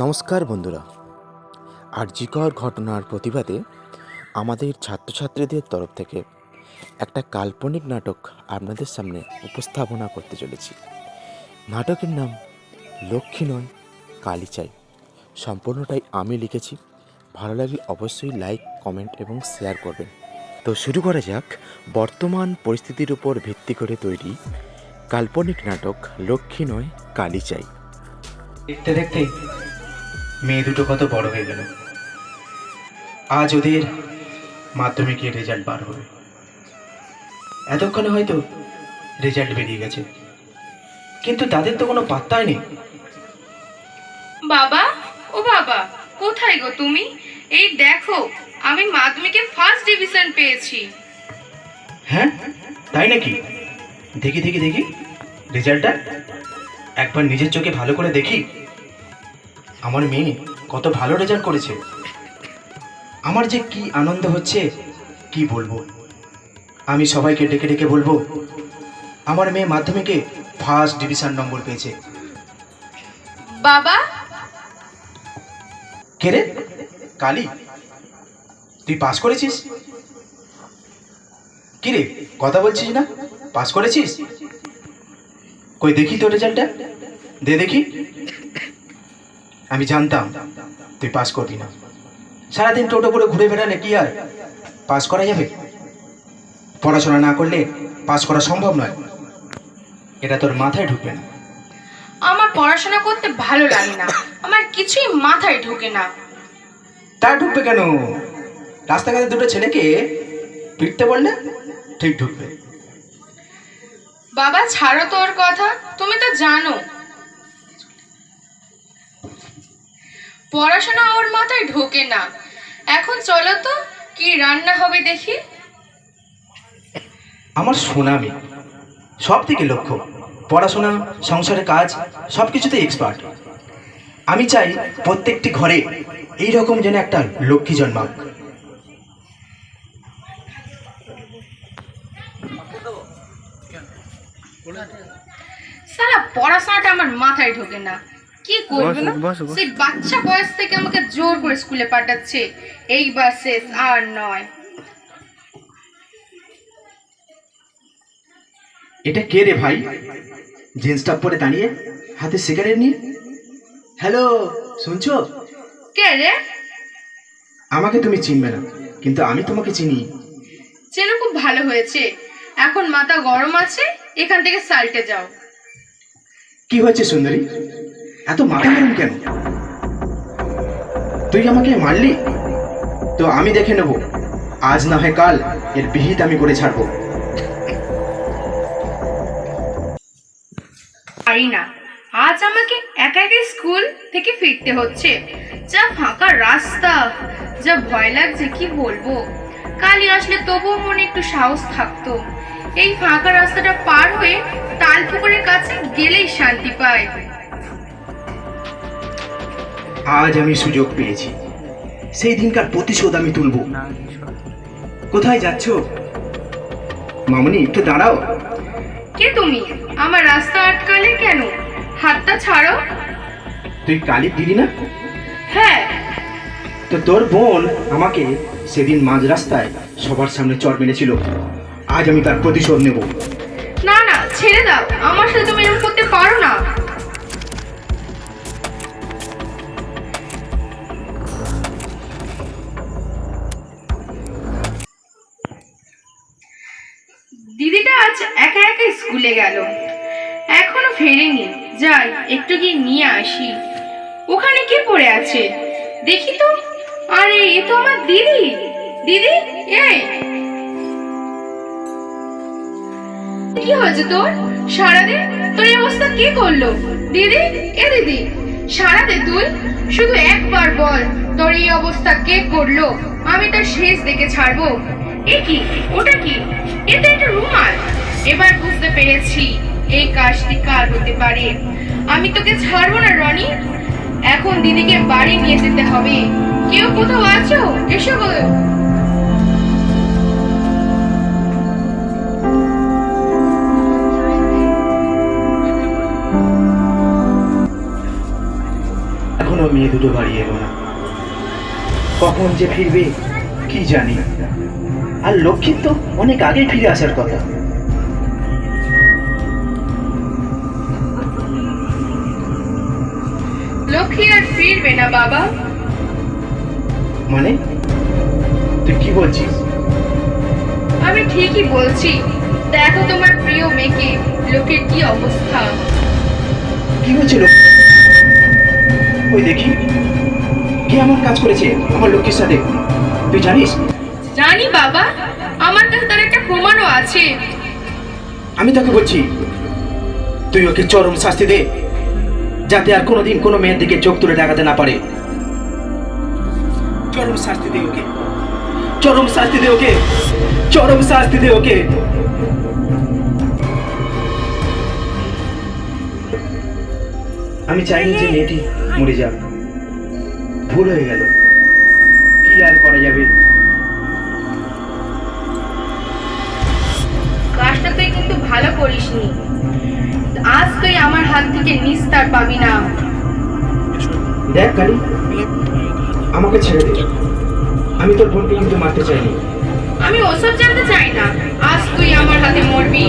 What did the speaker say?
নমস্কার বন্ধুরা। আরজিকর ঘটনার প্রতিবাদে আমাদের ছাত্রছাত্রীদের তরফ থেকে একটা কাল্পনিক নাটক আপনাদের সামনে উপস্থাপনা করতে চলেছি। নাটকের নাম লক্ষ্মী নয়, কালী চাই। সম্পূর্ণটাই আমি লিখেছি। ভালো লাগলে অবশ্যই লাইক, কমেন্ট এবং শেয়ার করবেন। তো শুরু করা যাক। বর্তমান পরিস্থিতির উপর ভিত্তি করে তৈরি কাল্পনিক নাটক লক্ষ্মী নয়, কালী চাই। দেখতে দেখতে মেয়ে দুটো কত বড় হয়ে গেল। আজ ওদের মাধ্যমিকের রেজাল্ট বার হবে। এতক্ষণে হয়তো রেজাল্ট বেরিয়ে গেছে। কিন্তু তাদের তো কোনো পাত্তাই নেই। বাবা ও বাবা কোথায় গো তুমি? এই দেখো আমি মাধ্যমিকে ফার্স্ট ডিভিশন পেয়েছি। হ্যাঁ তাই নাকি? দেখি দেখি দেখি। রেজাল্টটা একবার নিজের চোখে ভালো করে দেখি। আমার মেয়ে কত ভালো রেজাল্ট করেছে। আমার যে কি আনন্দ হচ্ছে কি বলব? আমি সবাইকে ডেকে ডেকে বলব আমার মেয়ে মাধ্যমিকে ফার্স্ট ডিভিশন নম্বর পেয়েছে। বাবা? কে রে? কালি? তুই পাস করেছিস? কি রে কথা বলছিস না? পাস করেছিস? কই দেখি তোর রেজাল্টটা? দে দেখি। আমি জানতাম তুই পাস করবি না। সারাদিন টোটো করে ঘুরে বেড়ালে কি আর? পাস করা যাবে? পড়াশোনা না করলে পাস করা সম্ভব নয়। এটা তোর মাথায় ঢুকবে না। আমার পড়াশোনা করতে ভালো লাগে না। আমার কিছুই মাথায় ঢোকে না। তা ঢুকবে কেন? রাস্তাঘাটে দুটো ছেলেকে পিটতে বললে ঠিক ঢুকবে। বাবা ছাড়ো তোর কথা। তুমি তো জানো পড়াশোনা ওর মাথায় ঢোকে না। এখন চলো তো কি রান্না হবে দেখি। আমার সোনামি সব থেকে লক্ষ্য পড়াশোনা সংসারের কাজ সব কিছুতে এক্সপার্ট আমি চাই প্রত্যেকটি ঘরে এই রকম যেন একটা লক্ষ্মী জন্মাক। সারা পড়াশোনাটা আমার মাথায় ঢোকে না। কি করবে না? সেই বাচ্চা বয়স থেকে আমাকে জোর করে স্কুলে পাঠাচ্ছে। এইবার শেষ আর নয়। এটা কে রে ভাই? জিন্স টপ পরে দাঁড়িয়ে হাতে সিগারেট নিয়ে? হ্যালো শুনছো? কে রে? আমাকে তুমি চিনবে না কিন্তু আমি তোমাকে চিনি। যেন খুব ভালো হয়েছে। এখন মাথা গরম আছে এখান থেকে সাল্টে যাও। কি হয়েছে সুন্দরী? এত মাথা গরম কেন? তুই আমাকে মারলি? তো আমি দেখে নেব। আজ না হয় কাল এর বিহিত আমি করে ছাড়বো। পারি না। আজ আমাকে একা একা স্কুল থেকে ফিরতে হচ্ছে। যা ফাঁকা রাস্তা, যা ভয় লাগছে, কি বলব? কালি আসলে তবুও মনে একটু সাহস থাকতো। এই ফাঁকা রাস্তাটা পার হয়ে তালপুকুরের কাছে গেলেই শান্তি পায়। আজ আমি সুযোগ পেয়েছি। সেই দিনকার প্রতিশোধ আমি তুলব। কোথায় যাচ্ছ? মামনি একটু দাঁড়াও। কে তুমি? আমার রাস্তা আটকালে কেন? হাতটা ছাড়ো। তুই কালি দিলি না? হ্যাঁ। তো তোর বোন আমাকে সেদিন মাঝ রাস্তায় সবার সামনে চর মেরেছিল। আজ আমি তার প্রতিশোধ নেব। না না ছেড়ে দাও। আমার সাথে তুমি এরকম করতে পারো না। আজ একা একা স্কুলে গেল। এখনও ফেরেনি। যাই, একটু গিয়ে নিয়ে আসি। ওখানে কে পড়ে আছে? দেখি তো। আরে, এ তো আমার দিদি। দিদি, এই। কি হয়েছে তোর? সারাদিন তোর এই অবস্থা কে করল? দিদি, এ দিদি। সারাতে তুই শুধু একবার বল তোর এই অবস্থা কে করল? আমি তার শেষ দেখে ছাড়বো। এ কি? ওটা কি? এটা একটা রুমাল। এবার বুঝতে পেরেছি এই কাজটি কার হতে পারে? আমি তোকে ছাড়বো না, রনি। এখন দিদিকে বাড়ি নিয়ে যেতে হবে। কেউ কোথাও আছো? এসো। এখনও মেয়ে দুটো বাড়ি এলো না। কখন যে ফিরবে, কি জানি। আর লক্ষ্মীর তো অনেক আগেই ফিরে আসার কথা। লক্ষ্মী আর ফিরবে না বাবা। মানে? তুই কি বলছিস? আমি ঠিকই বলছি। দেখো তোমার প্রিয় মেয়েকে লোকের কি অবস্থা। কি হয়েছিল ওই দেখি কে এমন কাজ করেছে আমার লক্ষ্মীর সাথে? তুই জানিস? জানি বাবা। আছে। আমি তোকে বলছি, তুই ওকে চরম শাস্তি দে, যাতে আর কোনোদিন কোনো মেয়ের দিকে চোখ তুলে দেখাতে না পারে। চরম শাস্তি দে ওকে। চরম শাস্তি দে ওকে। চরম শাস্তি দে ওকে। আমি চাইনি যে মেয়েটি মরে যাক। ভুল হয়ে গেল। কি আর করা যাবে? করিসনি। আজ তুই আমার হাত থেকে নিস্তার পাবি না। দেখ কালি আমাকে ছেড়ে দে। আমি তোর বোনকে কিন্তু মারতে চাইনি। আমি ওসব জানতে চাই না। আজ তুই আমার হাতে মরবি।